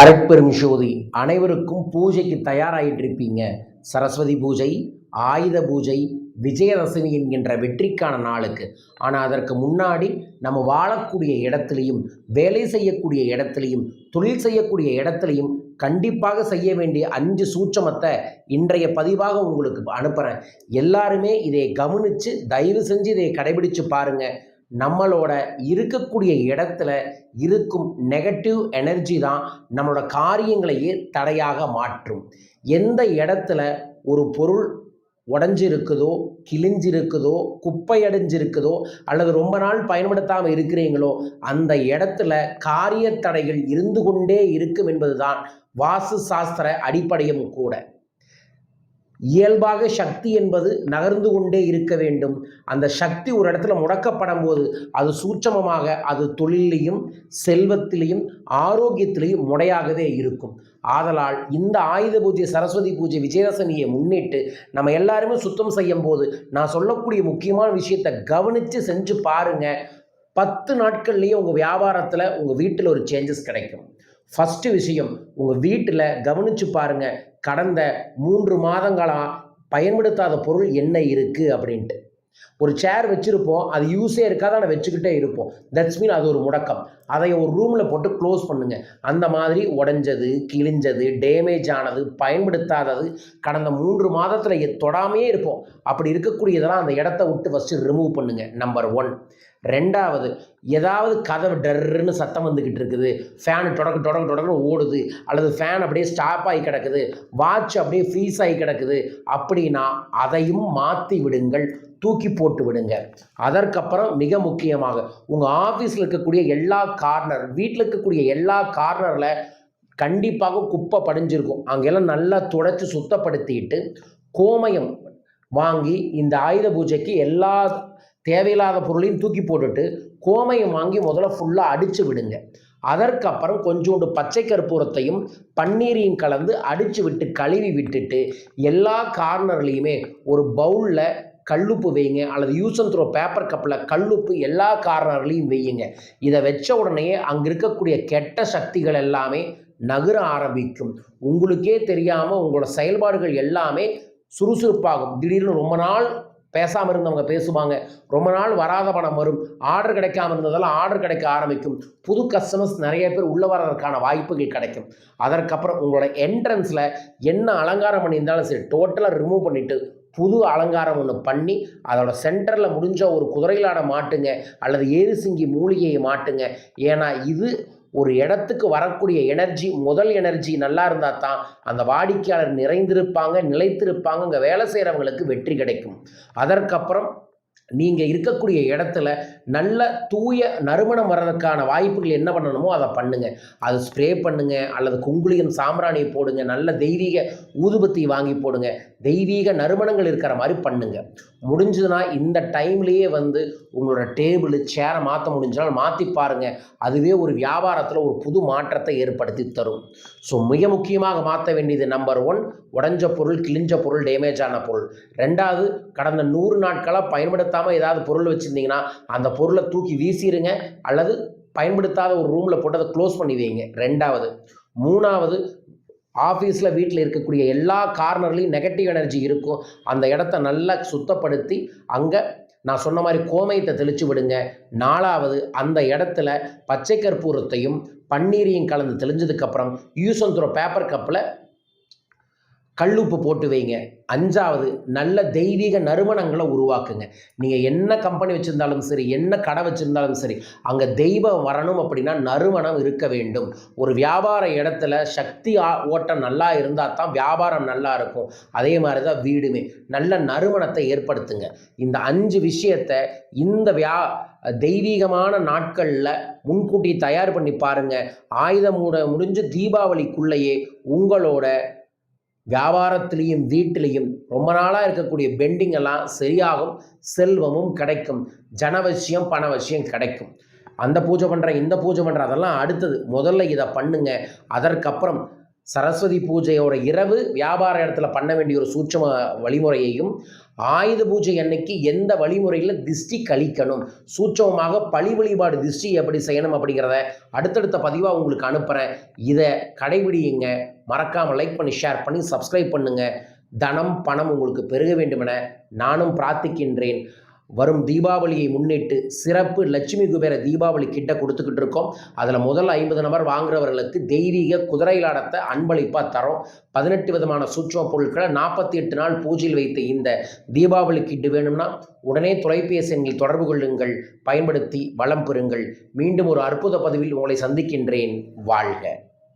அரைப்பெரும் ஜோதி அனைவருக்கும் பூஜைக்கு தயாராகிட்டு இருப்பீங்க சரஸ்வதி பூஜை ஆயுத பூஜை விஜயதசமி என்கின்ற வெற்றிக்கான நாளுக்கு. ஆனால் அதற்கு முன்னாடி நம்ம வாழக்கூடிய இடத்துலையும் வேலை செய்யக்கூடிய இடத்துலையும் தொழில் செய்யக்கூடிய இடத்துலையும் கண்டிப்பாக செய்ய வேண்டிய அஞ்சு சூட்சமத்தை இன்றைய பதிவாக உங்களுக்கு அனுப்புகிறேன் எல்லாருமே இதை கவனித்து தயவு செஞ்சு இதை கடைபிடித்து பாருங்கள் நம்மளோட இருக்கக்கூடிய இடத்துல இருக்கும் நெகட்டிவ் எனர்ஜி தான் நம்மளோட காரியங்களையே தடையாக மாற்றும். எந்த இடத்துல ஒரு பொருள் உடஞ்சிருக்குதோ கிழிஞ்சிருக்குதோ குப்பையடைஞ்சிருக்குதோ அல்லது ரொம்ப நாள் பயன்படுத்தாமல் இருக்கிறீங்களோ அந்த இடத்துல காரிய தடைகள் இருந்து கொண்டே இருக்கும் என்பதுதான் வாஸ்து சாஸ்திர அடிப்படையும் கூட. இயல்பாக சக்தி என்பது நகர்ந்து கொண்டே இருக்க வேண்டும். அந்த சக்தி ஒரு இடத்துல முடக்கப்படும் போது அது சூட்சமமாக அது தொழிலையும் செல்வத்திலையும் ஆரோக்கியத்திலையும் முடையாகவே இருக்கும். ஆதலால் இந்த ஆயுத பூஜை சரஸ்வதி பூஜை விஜயதசமியை முன்னிட்டு நம்ம எல்லாருமே சுத்தம் செய்யும் போது நான் சொல்லக்கூடிய முக்கியமான விஷயத்தை கவனித்து செஞ்சு பாருங்க. பத்து நாட்கள்லேயே உங்கள் வியாபாரத்தில் உங்கள் வீட்டில் ஒரு சேஞ்சஸ் கிடைக்கும். ஃபஸ்ட்டு விஷயம் உங்கள் வீட்டில் கவனித்து பாருங்கள் கடந்த மூன்று மாதங்களாக பயன்படுத்தாத பொருள் என்ன இருக்குது அப்படின்ட்டு. ஒரு சேர் வச்சுருப்போம் அது யூஸே இருக்காது ஆனால் வச்சுக்கிட்டே இருப்போம். தட்ஸ் மீன் அது ஒரு முடக்கம். அதை ஒரு ரூமில் போட்டு க்ளோஸ் பண்ணுங்கள் அந்த மாதிரி உடஞ்சது கிழிஞ்சது டேமேஜ் ஆனது பயன்படுத்தாதது கடந்த மூன்று மாதத்தில் தொடாமையே இருப்போம். அப்படி இருக்கக்கூடியதெல்லாம் அந்த இடத்த விட்டு ஃபஸ்ட்டு ரிமூவ் பண்ணுங்கள் நம்பர் ஒன் ரெண்டாவது ஏதாவது கதவு டர்ன்னு சத்தம் வந்துக்கிட்டு இருக்குது. ஃபேனு தொடக்க தொடக்க தொடக்க ஓடுது. அல்லது ஃபேன் அப்படியே ஸ்டாப் ஆகி கிடக்குது. வாட்ச் அப்படியே ஃப்ரீஸ் ஆகி கிடக்குது. அப்படின்னா அதையும் மாற்றி விடுங்கள். தூக்கி போட்டு விடுங்க. அதற்கப்புறம் மிக முக்கியமாக உங்கள் ஆஃபீஸில் இருக்கக்கூடிய எல்லா கார்னர் வீட்டில் இருக்கக்கூடிய எல்லா கார்னரில் கண்டிப்பாக குப்பை படிஞ்சிருக்கும். அங்கெல்லாம் நல்லா துடைச்சி சுத்தப்படுத்திட்டு கோமயம் வாங்கி இந்த ஆயுத பூஜைக்கு எல்லா தேவையில்லாத பொருளையும் தூக்கி போட்டுட்டு கோமையும் வாங்கி முதல்ல ஃபுல்லாக அடித்து விடுங்க. அதற்கப்புறம் கொஞ்சோண்டு பச்சை கற்பூரத்தையும் பன்னீரையும் கலந்து அடித்து விட்டு கழுவி விட்டுட்டு எல்லா கார்னர்லேயுமே ஒரு பவுலில் கல்லுப்பு வைங்க அல்லது யூஸ் அண்ட் த்ரோ பேப்பர் கப்பில் கல்லுப்பு எல்லா கார்னர்லேயும் வையுங்க. இதை வச்ச உடனே அங்கே இருக்கக்கூடிய கெட்ட சக்திகள் எல்லாமே நகர ஆரம்பிக்கும். உங்களுக்கே தெரியாமல் உங்களோட செயல்பாடுகள் எல்லாமே சுறுசுறுப்பாகும். திடீர்னு ரொம்ப நாள் பேசாமல் இருந்தவங்க பேசுவாங்க. ரொம்ப நாள் வராத பணம் வரும். ஆர்டர் கிடைக்காம இருந்ததெல்லாம் ஆர்டர் கிடைக்க ஆரம்பிக்கும். புது கஸ்டமர்ஸ் நிறைய பேர் உள்ளே வர்றதற்கான வாய்ப்புகள் கிடைக்கும். அதற்கப்புறம் உங்களோட என்ட்ரன்ஸில் என்ன அலங்காரம் பண்ணியிருந்தாலும் சரி டோட்டலாக ரிமூவ் பண்ணிவிட்டு புது அலங்காரம் ஒன்று பண்ணி அதோட சென்டரில் முடிஞ்ச ஒரு குதிரையிலாட மாட்டுங்க. அல்லது ஏரிசிங்கி மூலிகையை மாட்டுங்க. ஏன்னா இது ஒரு இடத்துக்கு வரக்கூடிய எனர்ஜி முதல் எனர்ஜி நல்லா இருந்தால் தான் அந்த வாடிக்கையாளர் நிறைந்திருப்பாங்க நிலைத்திருப்பாங்க இங்கே வேலை செய்கிறவங்களுக்கு வெற்றி கிடைக்கும். அதற்கப்புறம் நீங்கள் இருக்கக்கூடிய இடத்துல நல்ல தூய நறுமணம் வர்றதுக்கான வாய்ப்புகள் என்ன பண்ணணுமோ அதை பண்ணுங்கள் அது ஸ்ப்ரே பண்ணுங்கள் அல்லது குங்குளியம் சாம்பிராணியை போடுங்க. நல்ல தெய்வீக ஊதுபத்தி வாங்கி போடுங்க. தெய்வீக நறுமணங்கள் இருக்கிற மாதிரி பண்ணுங்கள் முடிஞ்சதுன்னா இந்த டைம்லேயே வந்து உங்களோட டேபிள் சேரை மாற்ற முடிஞ்சாலும் மாற்றி பாருங்கள் அதுவே ஒரு வியாபாரத்தில் ஒரு புது மாற்றத்தை ஏற்படுத்தி தரும். ஸோ மிக முக்கியமாக மாற்ற வேண்டியது நம்பர் ஒன் உடஞ்ச பொருள் கிழிஞ்ச பொருள் டேமேஜ் ஆன பொருள். ரெண்டாவது கடந்த நூறு நாட்களாக பயன்படுத்தாமல் ஏதாவது பொருள் வச்சுருந்தீங்கன்னா அந்த பொருளை தூக்கி வீசிடுங்க அல்லது பயன்படுத்தாத ஒரு ரூமில் போட்டு அதை க்ளோஸ் பண்ணி வைங்க. ரெண்டாவது. மூணாவது ஆஃபீஸில் வீட்டில் இருக்கக்கூடிய எல்லா கார்னர்லேயும் நெகட்டிவ் எனர்ஜி இருக்கும். அந்த இடத்த நல்லா சுத்தப்படுத்தி அங்கே நான் சொன்ன மாதிரி கோமயத்தை தெளித்து விடுங்க. நாலாவது அந்த இடத்துல பச்சை கற்பூரத்தையும் பன்னீரையும் கலந்து தெளிஞ்சதுக்கப்புறம் யூஸ் அண்ட் பேப்பர் கப்பில் கல்லுப்பு போட்டு வைங்க. அஞ்சாவது நல்ல தெய்வீக நறுமணங்களை உருவாக்குங்க. நீங்கள் என்ன கம்பெனி வச்சுருந்தாலும் சரி என்ன கடை வச்சுருந்தாலும் சரி அங்கே தெய்வம் வரணும் அப்படின்னா நறுமணம் இருக்க வேண்டும். ஒரு வியாபார இடத்துல சக்தி ஆ- ஓட்டம் நல்லா இருந்தால் தான் வியாபாரம் நல்லா இருக்கும். அதே மாதிரி தான் வீடுமே. நல்ல நறுமணத்தை ஏற்படுத்துங்க. இந்த அஞ்சு விஷயத்தை இந்த வியா தெய்வீகமான நாட்களில் முன்கூட்டி தயார் பண்ணி பாருங்கள் ஆயுதம் மூட முடிஞ்சு தீபாவளிக்குள்ளேயே உங்களோட வியாபாரத்திலையும் வீட்டிலையும் ரொம்ப நாளாக இருக்கக்கூடிய பெண்டிங் எல்லாம் சரியாகும் செல்வமும் கிடைக்கும் ஜனவசியம் பணவசியம் கிடைக்கும். அந்த பூஜை பண்ணுற இந்த பூஜை பண்ணுற அதெல்லாம் அடுத்தது. முதல்ல இதை பண்ணுங்க. அதற்கப்புறம் சரஸ்வதி பூஜையோட இரவு வியாபார இடத்துல பண்ண வேண்டிய ஒரு சூட்சம வழிமுறையையும் ஆயுத பூஜை அன்னைக்கு எந்த வழிமுறையில் திஷ்டி கழிக்கணும்? சூட்சமமாக பழி வழிபாடு திஷ்டி எப்படி செய்யணும் அப்படிங்கிறத அடுத்தடுத்த பதிவாக உங்களுக்கு அனுப்புகிறேன் இதை கடைபிடியுங்க. மறக்காமல் லைக் பண்ணி ஷேர் பண்ணி சப்ஸ்கிரைப் பண்ணுங்கள் தனம் பணம் உங்களுக்கு பெருக வேண்டுமென நானும் பிரார்த்திக்கின்றேன். வரும் தீபாவளியை முன்னிட்டு சிறப்பு லட்சுமி குபேர தீபாவளி கிட்ட கொடுத்துக்கிட்டு இருக்கோம். அதில் முதல் ஐம்பது நபர் வாங்குறவர்களுக்கு தெய்வீக குதிரைலாடத்தை அன்பளிப்பாக தரோம். பதினெட்டு விதமான சூட்சம பொருட்களை நாற்பத்தி எட்டு நாள் பூஜையில் வைத்த இந்த தீபாவளி கிட்டு வேணும்னா உடனே தொலைபேசி எண்ணில் தொடர்பு கொள்ளுங்கள் பயன்படுத்தி வளம் பெறுங்கள். மீண்டும் ஒரு அற்புத பதிவில் உங்களை சந்திக்கின்றேன். வாழ்க.